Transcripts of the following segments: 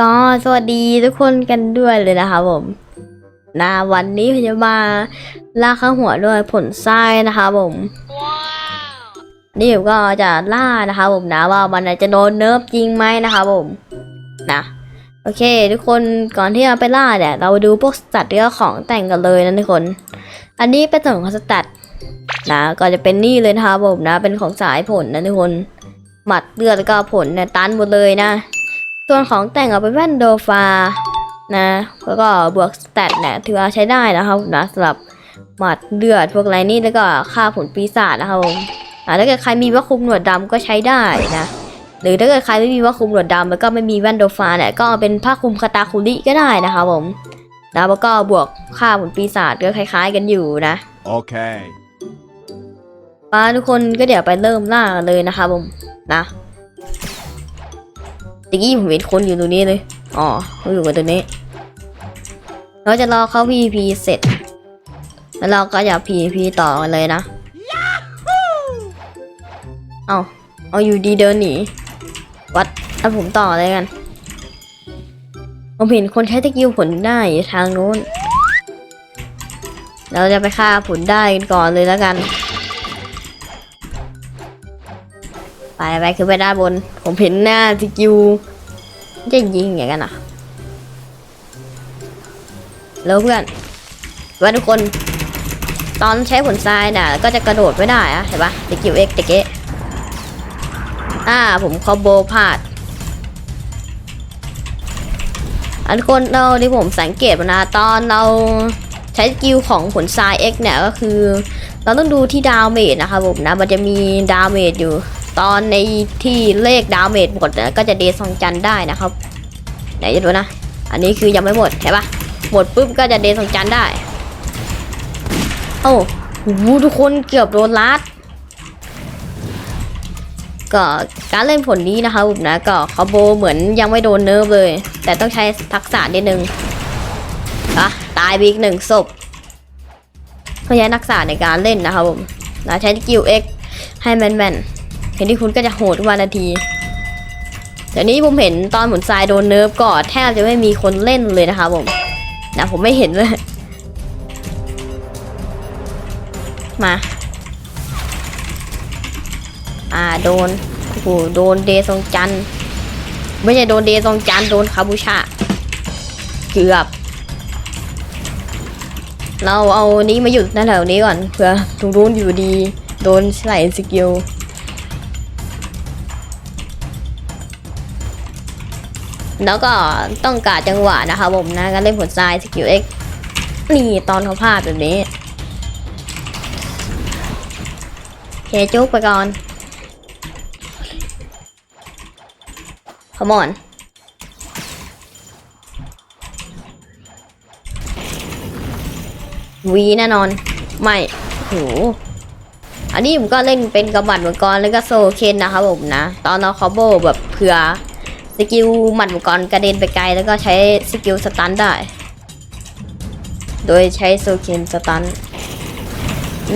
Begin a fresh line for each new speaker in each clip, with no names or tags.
ก็สวัสดีทุกคนกันด้วยเลยนะคะผมนะวันนี้ผมจะมาล่าข้างหัวด้วยผลทรายนะคะผม นี่ผมก็จะล่านะคะผมนะว่ามันจะโดนเนิร์ฟจริงไหมนะคะผมนะโอเค ทุกคนก่อนที่จะไปล่าเนี่ยเราดูพวกสตัดเรื่องของแต่งกันเลยนะทุกคน อันนี้เป็นส่วนของสตัดนะก็จะเป็นนี่เลยนะคะผมนะ เป็นของสายผลนะทุกคนหมัดเลือดแล้วก็ผลเนี่ยตันหมดเลยนะ ส่วนของแต่งเอาเป็นแว่นโดฟานะ แล้วก็บวกสแตทเนี่ยถือว่าใช้ได้นะครับนะสำหรับหมัดเลือดพวกไรนี่แล้วก็ค่าผลปีศาจนะครับผมอ่าถ้าเกิดใครมีว่าคุมหนวดดำก็ใช้ได้นะ หรือถ้าเกิดใครไม่มีว่าคุมหนวดดำแล้วก็ไม่มีแว่นโดฟาเนี่ยก็เอาเป็นผ้าคลุมคาตาคุริก็ได้นะครับผมนะแล้วก็บวกค่าผลปีศาจก็คล้าย ๆ กันอยู่นะ
Okay.
ป้าทุกคนก็เดี๋ยวไปเริ่มล่ากันเลยนะครับผมนะ ตะกี้ผมเห็นคนอยู่ตรงนี้เลย อ๋อเขาอยู่กันตรงนี้ เราจะรอเขา PVP เสร็จ แล้วเราก็จะ PVP ต่อกันเลยนะ เอาเอาอยู่ดีเดินหนี วัดเอาผมต่อเลยกัน ผมเห็นคนใช้ตะกิ้ผลได้ทางนู้น เราจะไปฆ่าผลได้กันก่อนเลยแล้วกัน ไปไปขึ้นไปด้านบน ผมเห็นหน้าสกิลจะยิงอย่างกันอะแล้วเพื่อนว่าทุกคน ตอนใช้ผลทรายน่ะ ก็จะกระโดดไม่ได้อะเห็นปะสกิลเอ็กตะเกะอ่าผมคอมโบพลาดอันคนเราที่ผมสังเกตมานะตอนเราใช้สกิลของผลทราย X เนี่ยก็คือ เราต้องดูที่ดาวเมจนะครับผมนะ มันจะมีดาวเมจอยู่ ตอนในที่เลขดาวเมจหมดนี่ยก็จะเดซองจันได้นะครับ ไหนจะดูนะ อันนี้คือยังไม่หมดเห็นปะหมดปุ๊บก็จะเดซองจันได้ โอ้โหทุกคนเกือบโดนลัดก็การเล่นผลนี้นะคะผมนะก็คอโบเหมือนยังไม่โดนเนิร์ฟเลย แต่ต้องใช้ทักษะนิดนึงอะตายไปอีกหนึ่งศพต้องใช้ทักษะในการเล่นนะครับผมนะใช้สกิล X ให้แมนๆ เห็นที่คุณก็จะโหดทุกวันนาทีเดี๋ยวนี้ผมเห็นตอนหมุนทรายโดนเนิร์ฟก็แทบจะไม่มีคนเล่นเลยนะคะผมนะผมไม่เห็นเลย มา อ่าโดนโอ้โหโดนเดซองจัน ไม่ใช่โดนเดซองจันโดนคาบูชา เกือบ เราเอานี้มาหยุดนั่นแถวนี้ก่อนเผื่อตรงนู้นอยู่ดี โดนใส่สกิล แล้วก็ต้องการจังหวะนะคะผมนะการเล่นผลทรายสกิลเอ็กนี่ตอนเขาพลาดแบบนี้เคจุกไปก่อน Come on วีแน่นอน ไม่โหอันนี้ผมก็เล่นเป็นกระบัดเหมังกรแล้วก็โซเคนนะครับผมนะ ตอนเราคอโบแบบเผื่อ สกิลหมัดมังกรกระเด็นไปไกลแล้วก็ใช้สกิลสตันได้ โดยใช้โซเคนสตัน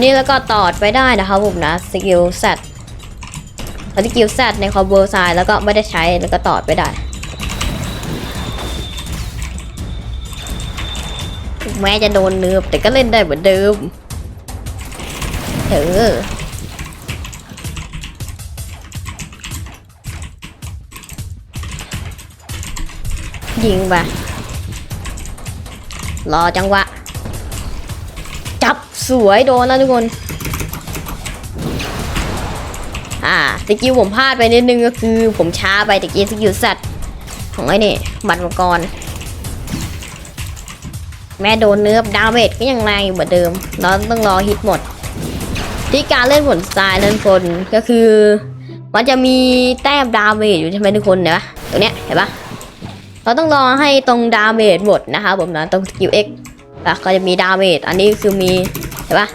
นี่แล้วก็ตอดไปได้นะครับผมนะสกิลแซดสกิลแซดในคอมโบไซด์แล้วก็ไม่ได้ใช้แล้วก็ตอดไปได้แม้จะโดนเนือบแต่ก็เล่นได้เหมือนเดิมเออ ยิงไป รอจังหวะ จับสวยโดนแล้วทุกคน อ่าสกิลผมพลาดไปนิดนึงก็คือผมช้าไปตะกี้สกิลแซดของไอ้นี่บัตรมังกร แม่โดนเนื้อดาเมจก็ยังแรงอยู่เหมือนเดิม เราต้องรอฮิตหมด ที่การเล่นผลสไตล์นั้นคนก็คือ มันจะมีแต้มดาเมจอยู่ใช่ไหมทุกคนเห็นี่ยตรงเนี้ยเห็นปะ เราต้องรอให้ตรงดาเมจหมดนะคะผมนะตรงสกิล X อะก็จะมีดาเมจอันนี้คือมีเห็นปะ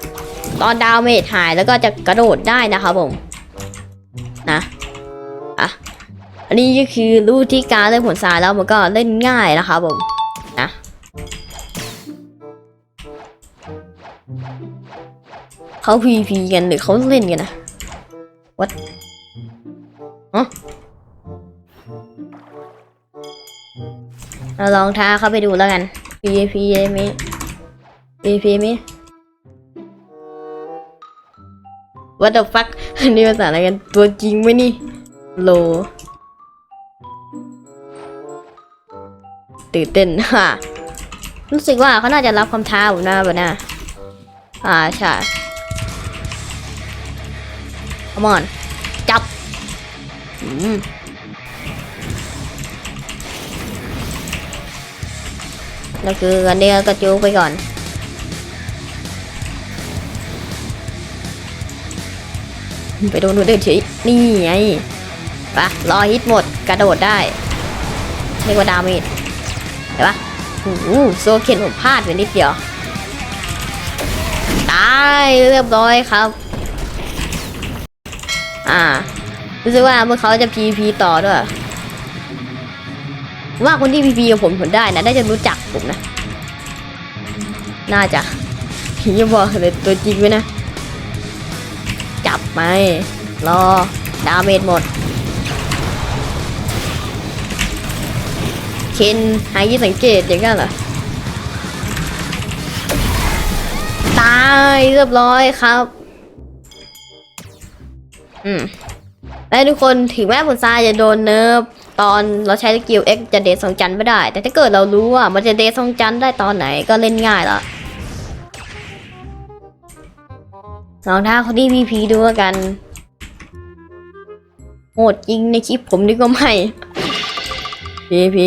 ตอนดาเมจหายแล้วก็จะกระโดดได้นะคะผมนะอะอันนี้ก็คือรู้ที่การเล่นผลสายแล้วมันก็เล่นง่ายนะคะผมนะเขา PVP กันหรือเขาเล่นกันนะ What ฮะ เราลองท้าเข้าไปดูแล้วกัน PVP มี PVP มี What the fuck อันนี้ภาษาอะไรกัน ตัวจริงไหมนี่ โล ตื่นเต้นฮ่ารู้สึกว่าเขาน่าจะรับคำท้าผมนะแบบน่ะอ่า ใช่ Come on จับอืม แล้วคืออันนี้ก็จูไปก่อน ไปโดนคนอื่นเฉยนี่ไงปะรอฮิตหมดกระโดดได้เรียกว่าดาเมจเห็นปะโอ้โหโซเคนผมพลาดไปนิดเดียว ตายเรียบร้อยครับ อ่า รู้สึกว่าเมื่อเขาจะ PVP ต่อด้วย ว่าคนที่ PVP กับผมผลได้นะได้จะรู้จักผมนะ น่าจะอย่าบอกเลยตัวจริงไว้นะ จับไหมรอ ดาเมจหมด เคนหายยี่สังเกตอย่างนั้นเหรอ ตายเรียบร้อยครับ อืมและทุกคนถึงแม้ผลทรายจะโดนเนิร์ฟ ตอนเราใช้สกิล X จะเดทสองจันไม่ได้ แต่ถ้าเกิดเรารู้ว่ามันจะเดทสองจันได้ตอนไหนก็เล่นง่ายละลองท้าคนที่ VP ดูกันโหดจริงในคลิปผมนี่ก็ไม่ VP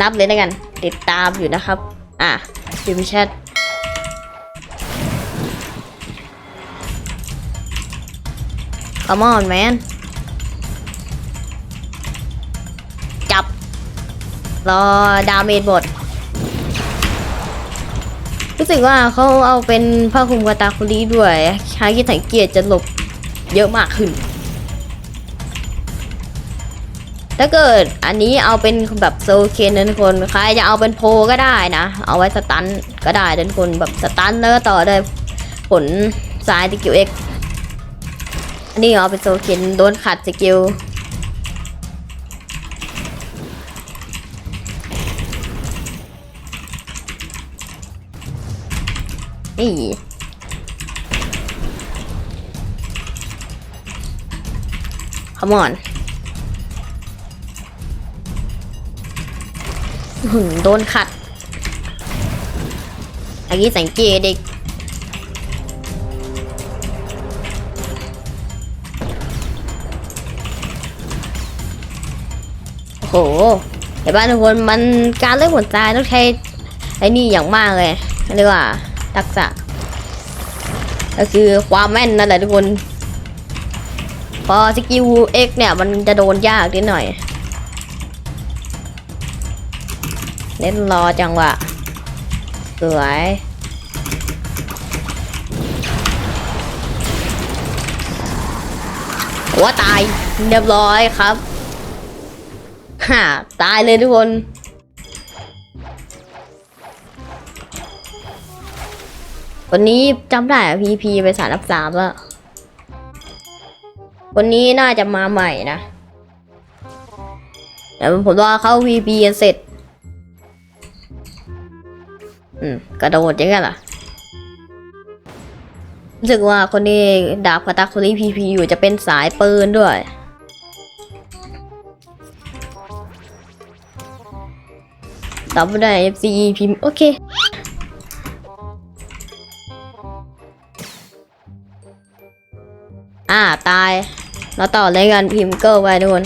นับเลยแล้วกัน ติดตามอยู่นะครับ อะพิมพ์แชท Come on man จับ รอดาเมจหมดรู้สึกว่าเขาเอาเป็นผ้าคลุมกาตาคุรีด้วยชากิสังเกตจะหลบเยอะมากขึ้น ถ้าเกิดอันนี้เอาเป็นแบบโซเคนนะทุกคนใครจะเอาเป็นโพก็ได้นะ เอาไว้สตันก็ได้นะทุกคนแบบสตันแล้วก็ต่อได้วยผลสายสกิลเอ็กอั นนี้เอาเป็นโซเคนโดนขัดสกิลนี่ come on หึงโดนขัดอันนี้สังเกตเด็ก โหเห็นป่ะทุกคนมันการเล่นผลตายต้องใช้ไอ้นี่อย่างมากเลยเรียกว่าทักษะ ก็คือความแม่นนั่นแหละทุกคน พอสกิล X เนี่ยมันจะโดนยากนิดหน่อย เล่นรอจังหวะสวยหัวตายเรียบร้อยครับ ฮ่าตายเลยทุกคนวันนี้จำได้อะ PP ไปสารรับสามแล้ววันนี้น่าจะมาใหม่นะ แต่ผมรอเข้า VP กันเสร็จ อืม กระโดดยังไงล่ะรู้สึกว่าคนนี้ดาบคาตาคุริพีพีอยู่จะเป็นสายปืนด้วย ตอบไม่ได้ FC พิมพ์ โอเค อ่า ตาย เราต่อเลยกันพิมพ์เกิลไปทุกคน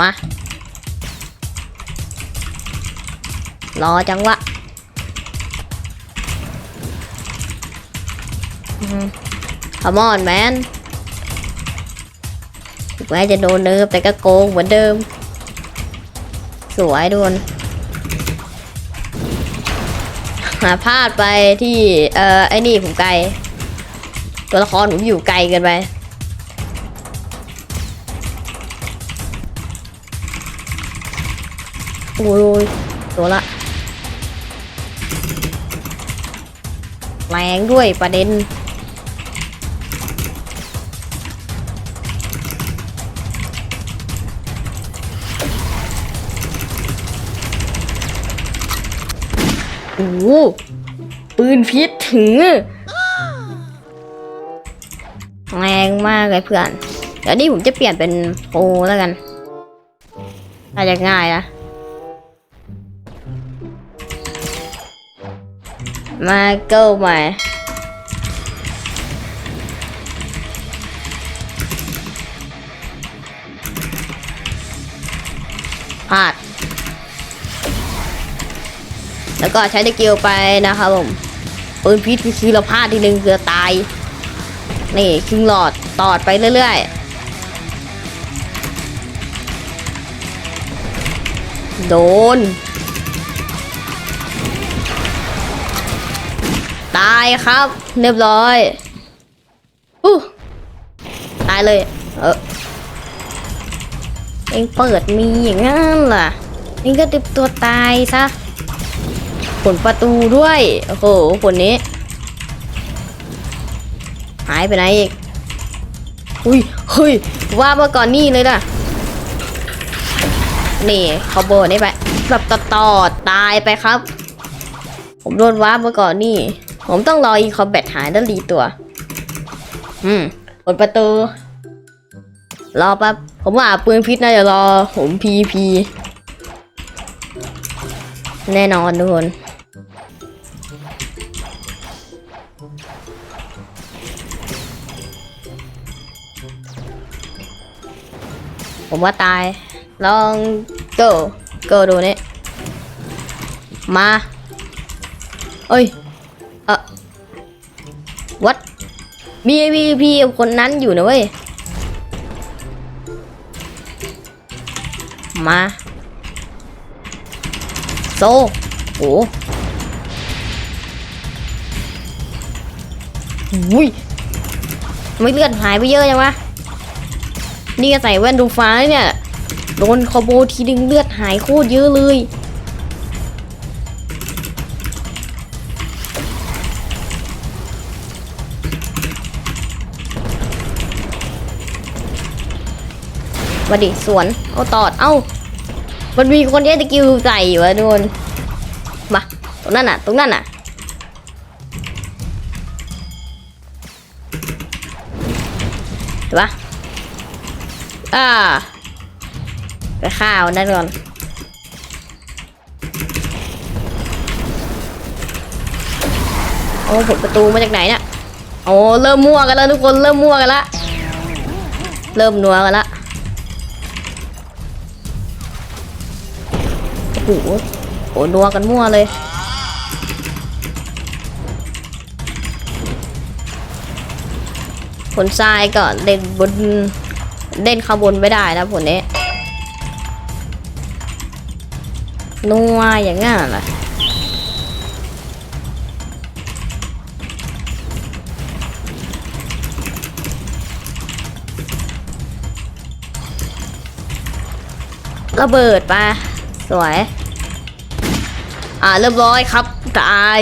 มา รอจังวะขมอนแมน แม้จะโดนเนิร์ฟแต่ก็โกงเหมือนเดิม สวยโดนหาพลาดไปที่ เอ่อ ไอ้นี่ผมไกล ตัวละครผมอยู่ไกลเกินไปโอ้ยตัวละแรงด้วยประเด็น โอ้ปืนพิษถึงแรงมากเลยเพื่อน เดี๋ยวนี้ผมจะเปลี่ยนเป็นโปรแล้วกันน่าจะง่ายนะ มาเก้าใหม่พลาด แล้วก็ใช้ตะเกียวไปนะครับผมปืนพิษคือเราพลาดทีนึงคือตาย นี่ครึ่งหลอดตอดไปเรื่อยๆ โดน ตายครับ เรียบร้อยอู้ตายเลย เออเองเปิดมีอย่างนั้นล่ะเองก็ติดตัวตายซะ ผลประตูด้วย โอ้โหผลนี้ หายไปไหนอีก อุ้ย เฮ้ย ว่ามาก่อนนี่เลยนะนี่เขาโบนี่ไปแบบต่อตอตายไปครับ ผมโดนว้ามาก่อนนี่ ผมต้องรออีคอมแบทหายแล้วรีตัว อืมเปิดประตู รอแป๊บ ผมว่าปืนพิษน่าจะรอผมพีพีแน่นอนทุกคน ผมว่าตาย ลองเกิเกิดูนี่ มาเอ้ย เออวัดมีมีพี่คนนั้นอยู่นะเว้ย มา โซ โอ้อุ้ยไม่เลือดหายไปเยอะจังวะ นี่ใส่แว่นดูฟ้าเนี่ย โดนคอโบทีดึงเลือดหายโคตรเยอะเลย มาดิสวน เอาตอด เอ้า มันมีคนแย่ตะกิวใส่อยู่อะโดนมา ตรงนั้นน่ะ ตรงนั้นน่ะเห็นปะ อ่าไปข้าวนั่นก่อนโอ้ผลประตูมาจากไหนเนี่ยโอ้เริ่มมั่วกันแล้วทุกคนเริ่มมั่วกันละเริ่มนัวกันละโอ้โหโหนัวกันมั่วเลยผลทรายก็เด่นบน เด่นข้างบนไม่ได้นะผลนี้นัวอย่างงั้นเหรอระเบิดไปสวย อ่าเรียบร้อยครับตาย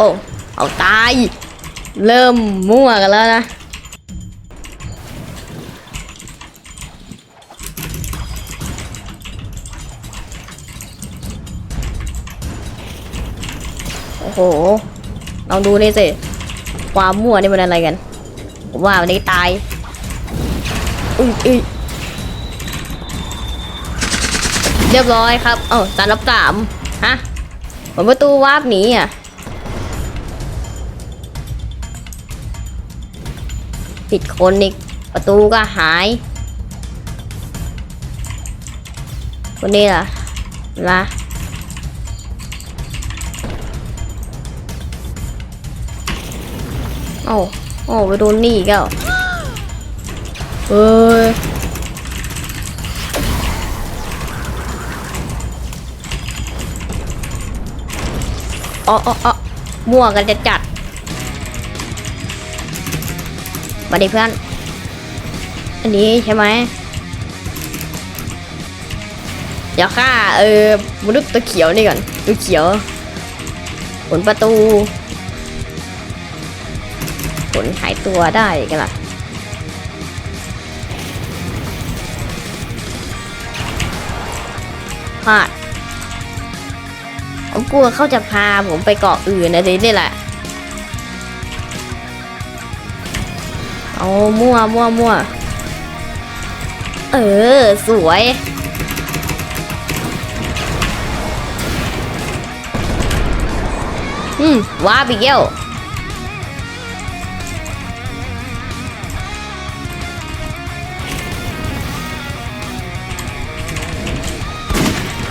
อ้เอาตาย เริ่มมั่วกันแล้วนะโอ้โหลองดูนี่สิ ความมั่วนี่มันอะไรกัน ผมว่าวันนี้ตาย อุ้ยอุ้ยเรียบร้อยครับ เอ้าสารรับสามฮะผมประตูวาร์ปหนีอะ ปิดคนอีก ประตูก็หาย คนนี้ล่ะละโอ้โอ้ไปโดนนี่กแล้วเอ้ยอ๋ออ๋ออ๋อมั่วกันจะจัด มาดิเพื่อน อันนี้ใช่ไหมเดี๋ยวฆ่าเออมนุษย์ตัวเขียวนี่ก่อนตัวเขียวผลประตูผลหายตัวได้กันล่ะพลาดผมกลัวเขาจะพาผมไปเกาะอื่นนะสินี่แหละ เอามั่วมั่วมั่วเออ สวย อืม ว้าไปเกี้ยว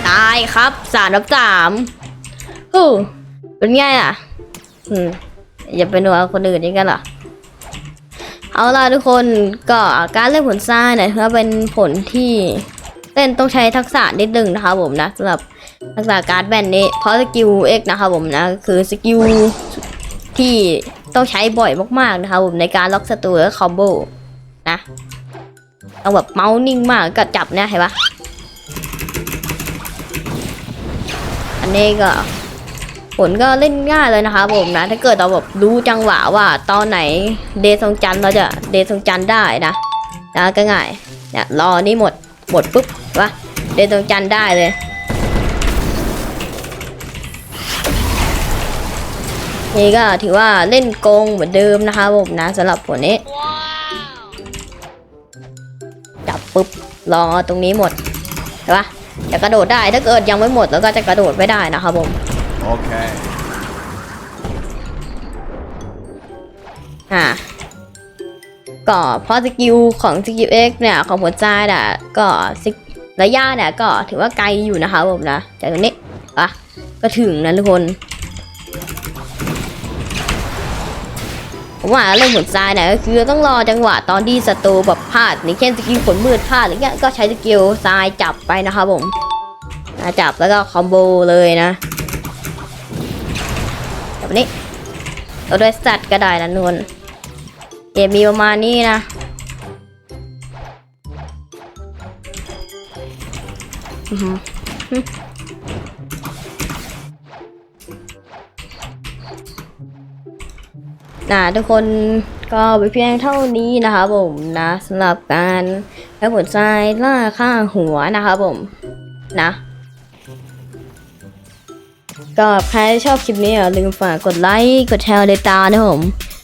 ตายครับสามนับสามฮู้เป็นไงอะ อืม อย่าไปหนัวคนอื่นนี่กันหรอ เอาล่ะทุกคนก็การเล่นผลทรายเนี่ยถือว่าเป็นผลที่เล่นต้องใช้ทักษะนิดนึงนะคะผมนะสำหรับทักษะการ์ดแบนนี้ เพราะสกิล X นะคะผมนะคือสกิลที่ต้องใช้บ่อยมากๆนะคะผมในการล็อกศัตรูและคอมโบนะต้องแบบเมาส์นิ่งมากก็จับเนี่ยเห็นปะอันนี้ก็ ผลก็เล่นง่ายเลยนะคะผมนะ ถ้าเกิดเราแบบรู้จังหวะว่าตอนไหนเดย์ทรงจันเราจะเดย์ทรงจันได้นะนะก็ง่ายเนี่ยรอนี่หมดหมดปุ๊บวะเดย์ทรงจันได้เลยนี่ก็ถือว่าเล่นโกงเหมือนเดิมนะคะผมนะสำหรับผลนี้จับปุ๊บรอตรงนี้หมดใช่ปะจะกระโดดได้ถ้าเกิดยังไม่หมดแล้วก็จะกระโดดไม่ได้นะคะผม
Okay.
อ่าก็เพราะสกิลของสกิล X เนี่ยของผลใจน่ะก็ซิระยะเนี่ยก็ถือว่าไกลอยู่นะคะผมนะจากตรงนี้ปะก็ถึงนะทุกคนผมว่าเรื่องผลทรายเนี่ยก็คือต้องรอจังหวะตอนที่ศัตรูแบบพลาดในเช่นสกิลผลมืดพลาดอะไรเงี้ยก็ใช้สกิลทรายจับไปนะคะผมจับแล้วก็คอมโบเลยนะ แบบนี้เราด้วยสัตว์ก็ได้นะนวลเกมมีประมาณนี้นะนะทุกคนก็ไปเพียงเท่านี้นะคะผมนะสำหรับการให้ผลทรายล่าค่าหัวนะคะผมนะ ก็ใครชอบคลิปนี้อย่าลืมฝากกดไลค์ กดแชร์เลยตานะครับผม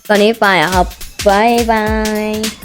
ตอนนี้ไปอะครับบ๊ายบาย